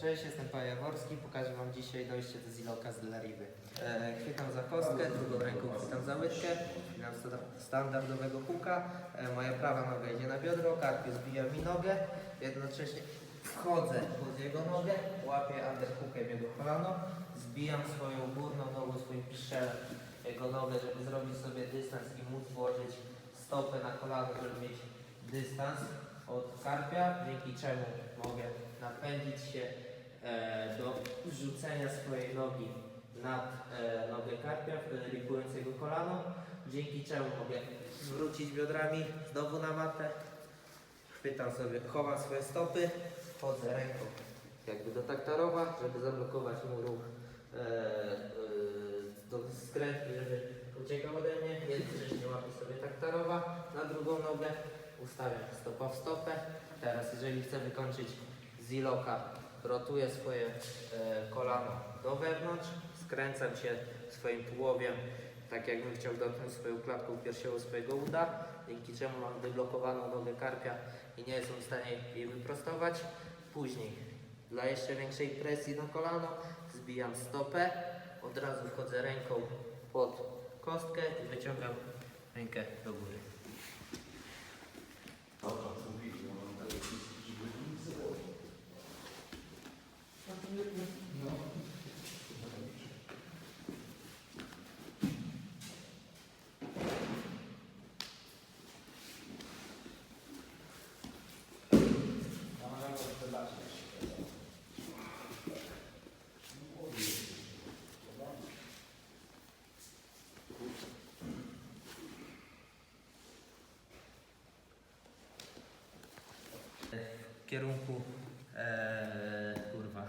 Cześć, jestem Paweł Jaworski. Pokażę Wam dzisiaj dojście do ziloka z Lariwy. E, chwytam za kostkę, drugą ręką chwytam za łydkę, chwytam sta- standardowego huka. E, moja prawa noga idzie na biodro, karpie zbija mi nogę. Jednocześnie wchodzę pod jego nogę, łapię underhookiem jego kolano, zbijam swoją górną nogą, swoim piszczelem jego nogę, żeby zrobić sobie dystans i móc włożyć stopę na kolano, żeby mieć dystans od karpia, dzięki czemu mogę napędzić się e, do wrzucenia swojej nogi nad e, nogę karpia, ripując jego kolano, dzięki czemu mogę wrócić biodrami znowu na matę, chwytam sobie, chowam swoje stopy, wchodzę ręką jakby do taktorowa, żeby zablokować mu ruch e, e, do skrętny, żeby uciekał ode mnie, jednocześnie łapię sobie taktarowa, na drugą nogę ustawiam stopa w stopę. Teraz jeżeli chcę wykończyć ziloka, rotuję swoje e, kolano do wewnątrz, skręcam się swoim tułowiem, tak jakbym chciał dotknąć swoją klatką piersiową swojego uda, dzięki czemu mam wyblokowaną nogę karpia i nie jestem w stanie jej wyprostować. Później dla jeszcze większej presji na kolano zbijam stopę, od razu wchodzę ręką pod kostkę i wyciągam rękę do góry. W kierunku e, kurwa